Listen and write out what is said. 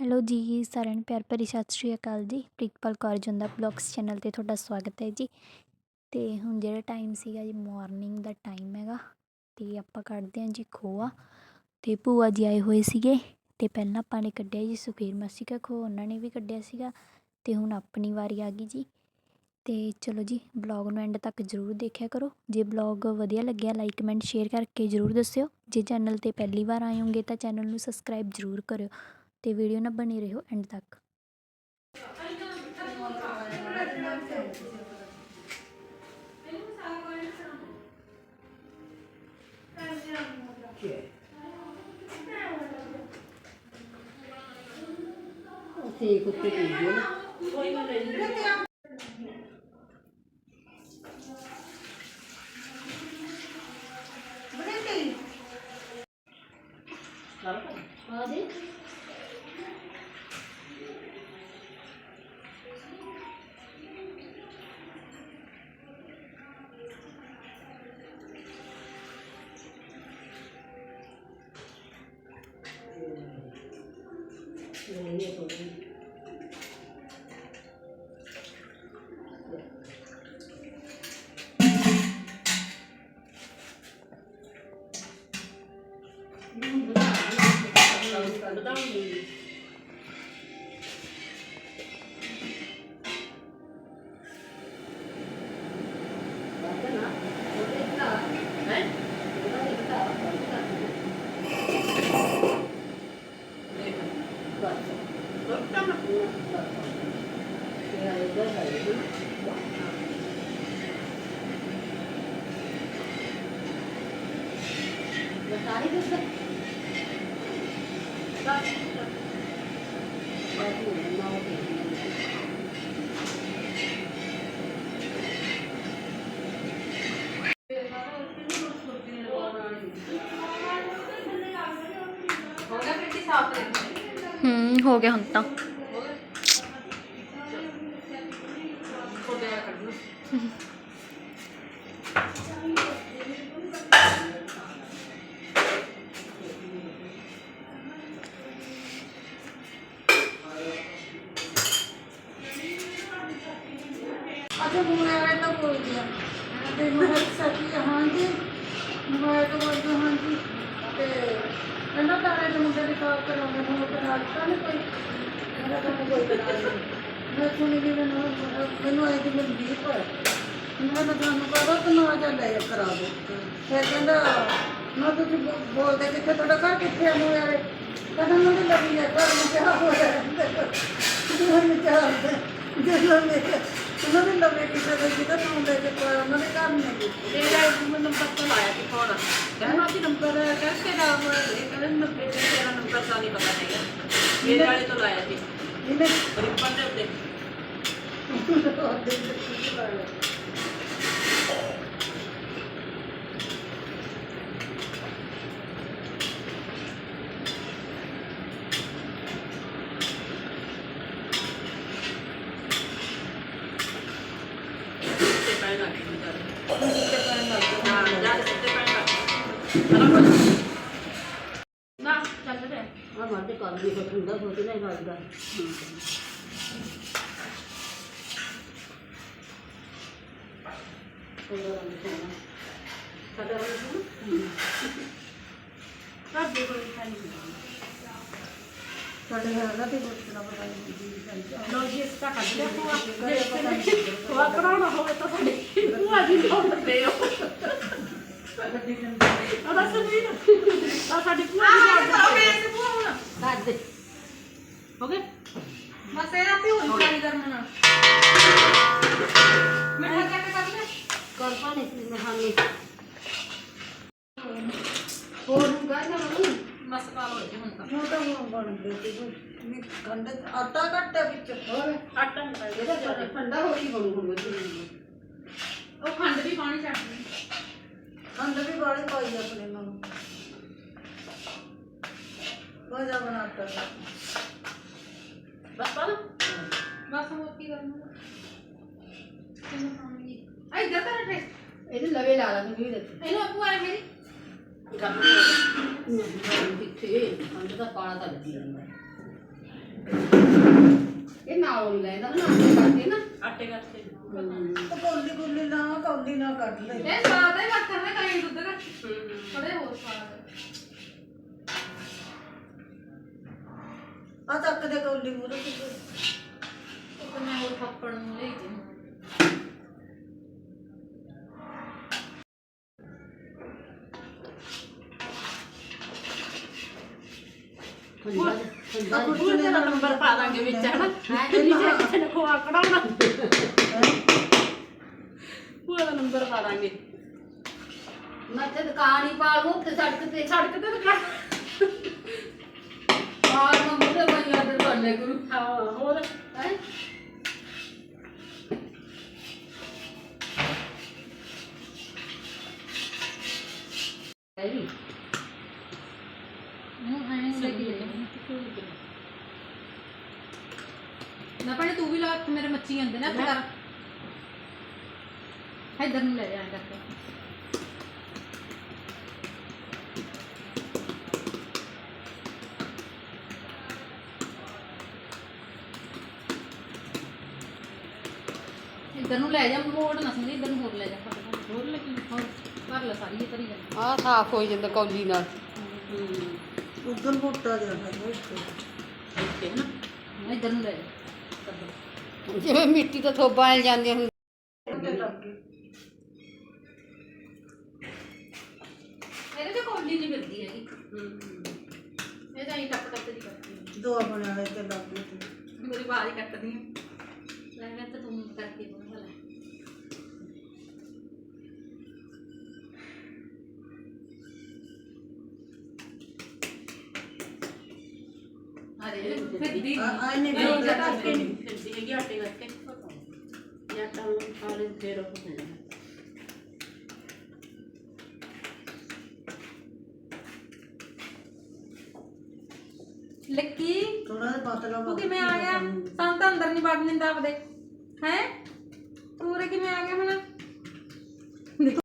Hello ਜੀ, ਸਾਰਿਆਂ ਨੂੰ ਪਿਆਰ ਭਰੀ ਸਤਿ ਸ਼੍ਰੀ ਅਕਾਲ ਜੀ। ਪ੍ਰੀਤਪਾਲ ਕੌਰ ਜੰਦਾ ਬਲੌਗਸ ਚੈਨਲ ਤੇ ਤੁਹਾਡਾ ਸਵਾਗਤ ਹੈ ਜੀ। ਤੇ ਹੁਣ ਜਿਹੜਾ ਟਾਈਮ ਸੀਗਾ ਜੀ ਮਾਰਨਿੰਗ ਦਾ ਟਾਈਮ ਹੈਗਾ, ਤੇ ਆਪਾਂ ਕੱਢਦੇ ਹਾਂ ਜੀ ਖੋਆ। ਤੇ ਭੂਆ ਜੀ ਆਏ ਹੋਏ ਸੀਗੇ, ਤੇ ਪਹਿਲਾਂ ਆਪਾਂ ਨੇ ਕੱਢਿਆ ਜੀ ਸੁਖੀਰ ਮਾਸੀ ਕਾ ਖੋ ਉਹਨਾਂ ਨੇ ਵੀ ਕੱਢਿਆ ਸੀਗਾ, ਤੇ ਹੁਣ ਆਪਣੀ ਵਾਰੀ ਆ ਗਈ ਜੀ। ਤੇ ਚਲੋ ਜੀ, ਬਲੌਗ ਨੂੰ ਐਂਡ ਤੱਕ ਜ਼ਰੂਰ ਦੇਖਿਆ ਕਰੋ। ਜੇ ਬਲੌਗ ਵਧੀਆ ਲੱਗਿਆ ਲਾਈਕ ਕਮੈਂਟ ਸ਼ੇਅਰ ਕਰਕੇ ਜ਼ਰੂਰ ਦੱਸਿਓ। ਜੇ ਚੈਨਲ ਤੇ ਪਹਿਲੀ ਵਾਰ ਆਏ ਹੋਗੇ ਤਾਂ ਚੈਨਲ ਨੂੰ ਸਬਸਕ੍ਰਾਈਬ ਜ਼ਰੂਰ ਕਰਿਓ। ਤੇ ਵੀਡੀਓ ਨਾਲ ਬਣੀ ਰਹੋ ਐਂਡ ਤੱਕ ਅਸੀਂ ਕੁੱਤੇ ਪੀਂਦੇ ਨਾ ਆਦੇ ਇਹ ਤੋਂ ਸਾਰੀ ਦੱਸ ਹੂੰ ਹੋ ਗਿਆ ਹੁਣ ਤਾਂ ਅੱਛਾ ਮੁੰਡੇ ਤਾਂ ਬੋਲ ਗਿਆ। ਤੇ ਮੈਂ ਸੱਚੀ ਹਾਂ ਜੀ ਮੈਂ ਤਾਂ ਹਾਂ ਜੀ ਤੇ ਇਹਨਾਂ ਤਾਰੇ ਦੇ ਮੁੰਡੇ ਦੀ ਕਾਲ ਕਰਾਉਂਦੇ ਨੂੰ ਕਰਾ ਦਿੱਤਾ ਨਹੀਂ ਕੋਈ। ਮੇਰਾ ਤਾਂ ਕੋਈ ਕਰਾ ਨਹੀਂ ਮੈਂ ਸੁਣੀ ਵੀ ਮੈਨੂੰ ਮੈਨੂੰ ਆਈ ਕਿ ਮੈਨੂੰ ਵੀ ਪਰ ਮੈਂ ਤਾਂ ਤੁਹਾਨੂੰ ਕਹਦਾ ਕਿ ਨਾ ਜਾ ਲੈ ਕਰਾ ਦੋ। ਫਿਰ ਕਹਿੰਦਾ, ਮੈਂ ਤੁਸੀਂ ਬੋ- ਬੋਲਦੇ ਕਿੱਥੇ, ਤੁਹਾਡਾ ਘਰ ਕਿੱਥੇ ਆ ਮੂੰ ਯਾਰੇ ਕਹਿੰਦਾ ਮੈਨੂੰ ਲੱਗੀ ਹੈ ਘਰ ਨੂੰ ਕਿਹਾ ਹੋਇਆ ਮੈਨੂੰ ਚਾਹ ਜਦੋਂ ਮੈਂ ਉਹਨਾਂ ਨੇ ਲੰਮੇ ਕਿਸੇ ਦੇ ਜਿਹਦਾ ਨਾਮ ਲੈ ਕੇ ਪਾਇਆ ਉਹਨਾਂ ਨੇ ਘਰ ਨਹੀਂ ਕੀਤਾ ਤੇਰਾ ਮੈਨੂੰ ਨੰਬਰ ਤੋਂ ਲਾਇਆ ਸੀ ਫੋਨ ਕਹਿੰਦਾ ਕਿ ਨੰਬਰ ਕਹਿੰਦੇ ਦਾ ਇਹ ਕਹਿੰਦਾ ਨੰਬਰ ਤੇਰਾ ਨੰਬਰ ਤਾਂ ਨਹੀਂ ਪਤਾ ਹੈਗਾ। ਮੇਰੇ ਵਾਲੇ ਤੋਂ ਲਾਇਆ ਸੀ। ਇਹਨੇ ਰਿਪਨ ਦੇ ਉੱਤੇ ਤੇ ਪੈਣ ਲੱਗ ਗਈ ਤੇ ਪੈਣ ਲੱਗ ਗਈ ਹਾਂ ਜਾ ਕੇ ਤੇ ਪੈਣ ਲੱਗ ਗਈ ਨਾ ਚੱਲ ਰਿਹਾ ਆ ਮਾਤੇ ਕਰ ਵੀ ਕੁਝ ਹੁੰਦਾ ਸੋਚ ਲੈ ਗੱਲ ਸਾਡਾ ਰੋਜ਼ ਸਾਡੇ ਕੋਲ ਖਾਣੀ ਸਾਡੇ ਘਰ ਦਾ। ਤੇ ਪੁੱਛਣਾ ਪਤਾ ਨਹੀਂ ਲੋ ਜੀ ਇਸ ਦਾ ਕੱਢ ਲਿਆ ਭੂਆ ਭੂਆ ਕਰਾਉਣਾ ਹੋਵੇ ਤਾਂ ਸਾਡੇ ਭੂਆ ਜੀ ਨੂੰ ਦੇ ਹੋ ਆਟਾ ਘੱਟਾ ਵਿੱਚ ਹੋਰ ਆਟਾ ਨਹੀਂ ਪਾਇਆ ਠੰਡਾ ਹੋ ਹੀ ਬਣੂ ਹੁਣ ਉਹ ਖੰਡ ਵੀ ਪਾਣੀ ਛੱਡ ਦੇ। ਖੰਡ ਵੀ ਵਾਲੀ ਪਾਈ ਆਪਣੇ ਨਾਲ ਵਜਾ ਬਣਾਤਾ ਬਸ ਪਾ ਬਸ ਹੋਰ ਕੀ ਕਰਨਾ? ਕਿੰਨਾ ਪਾਣੀ ਆਈ ਇੱਧਰ ਤਾਂ ਰੱਖੇ। ਇਹਦੇ ਲਵੇ ਲਾ ਲਾ ਤੂੰ ਵੀ ਦਿੱਤੇ ਇਹਨੂੰ ਆਪੂ ਆਏ ਮੇਰੀ। ਕਿੱਥੇ? ਖੰਡ ਦਾ ਪਾਣਾ ਤਾਂ ਲੱਗੀ ਜਾਂਦਾ। ਉਹ ਲੈਦਾ ਨਾ ਉਹ ਕਰਕੇ ਨਾ। ਆਟੇ ਗੱਤੇ ਤਾਂ ਕੌਲੀ ਕੌਲੀ ਨਾ ਕੌਲੀ ਨਾ ਕੱਢ ਲੈ ਇਹ ਸਵਾਦ ਹੈ ਮੱਖਣ ਦੇ ਕਈ ਦੁੱਧ ਦਾ ਥੋੜੇ ਹੋਰ ਸਵਾਦ ਆ। ਚੱਕ ਦੇ ਕੌਲੀ ਮੂਰੇ ਤੇ ਉਹ ਤਾਂ ਮੈਂ ਹੋਰ ਥੱਪੜ ਨੂੰ ਲਈ ਤੇ ਆ ਉਹ ਤੇਰਾ ਨੰਬਰ ਪਾ ਦਾਂਗੇ ਵਿੱਚ ਹਨਾ? ਜਿਹੜੀ ਜੇ ਕਿਸੇ ਨੇ ਖਵਾ ਕਢਾਉਣਾ ਉਹਦਾ ਦਾਂਗੇ ਮੈਂ ਤੇ ਦੁਕਾਨ ਹੀ ਪਾ ਲੂੰ ਤੇ ਸੜਕ ਤੇ ਸੜਕ ਤੇ ਦੁਕਾਨ ਆਰ ਨੰਬਰ ਤੇ ਮੈਂ ਯਾਦ ਕਰਨੇ ਗੁਰੂ ਹਾਂ ਹੋਰ? ਹੈ? ਨੂੰ ਲੈ ਪਾਣੀ ਤੂੰ ਵੀ ਲਾ ਤੇ ਮੇਰੇ ਮੱਛੀ ਆਂਦੇ ਨਾ ਕਰ ਇੱਧਰ ਨੂੰ ਲੈ ਜਾ ਕਰਕੇ ਇੱਧਰ ਨੂੰ ਲੈ ਜਾ ਮੋੜ ਨਾ ਸਮਝੀ ਇੱਧਰ ਨੂੰ ਹੋਰ ਲੈ ਜਾ ਹੋਰ ਲੱਗੀ ਹੋਰ ਕਰ ਲੈ ਸਾਰੀ ਇਹ ਤਰੀ ਜਾ। ਆ ਸਾਫ਼ ਹੋ ਜਾਂਦਾ ਕੌਲੀ ਨਾਲ। ਉਧਰ ਮੋਟਾ ਜਿਹਾ ਹੈ ਇਸ ਇੱਥੇ ਹਨਾ ਇੱਧਰ ਨੂੰ ਲੈ ਜਾ। ਜਿਵੇਂ ਮਿੱਟੀ ਤੋਂ ਥੋਬਾਂ ਆਲ ਜਾਂਦੀਆਂ ਹੁੰਦੀਆਂ। ਤੇ ਲੱਗ ਗਈ ਇਹਦੇ ਤੇ ਕੋਲੀ ਨਹੀਂ ਮਿਲਦੀ ਹੈਗੀ ਇਹ ਤਾਂ ਹੀ ਟੱਪ ਟੱਪ ਦੀ ਕਰਦੀ ਹੈ ਦੋ ਬਣਿਆ ਹੋਇਆ ਤੇ ਲੱਗ ਗਈ ਤੇ। ਮੇਰੀ ਬਾਲ ਹੀ ਕੱਟਦੀ ਹੈ ਲੈ ਮੈਂ ਤਾਂ ਤੂੰ ਕਰਕੇ ਬੋਲ ਲੈ ਅਰੇ ਫਿਰਦੀ ਆ ਆ ਇਹਨੇ ਨਹੀਂ ਵੀ ਜਦਾ ਕੇ ਨਹੀਂ। ਫਿਰਦੀ ਹੈਗੀ ਆਟੇ ਗੱਤੇ ਜਾਂ ਤਾਂ ਉਹ ਖਾ ਲੈ ਫੇਰ ਉਹ ਹੋ ਜਾਣਾ ਲੱਕੀ ਥੋੜਾ ਜਿਹਾ ਪਤਲਾ ਤੂੰ ਕਿਵੇਂ ਆ ਗਿਆ ਸਾਨੂੰ ਤਾਂ ਅੰਦਰ ਨਹੀਂ ਵੜਨ ਦਿੰਦਾ ਆਪਦੇ। ਹੈ?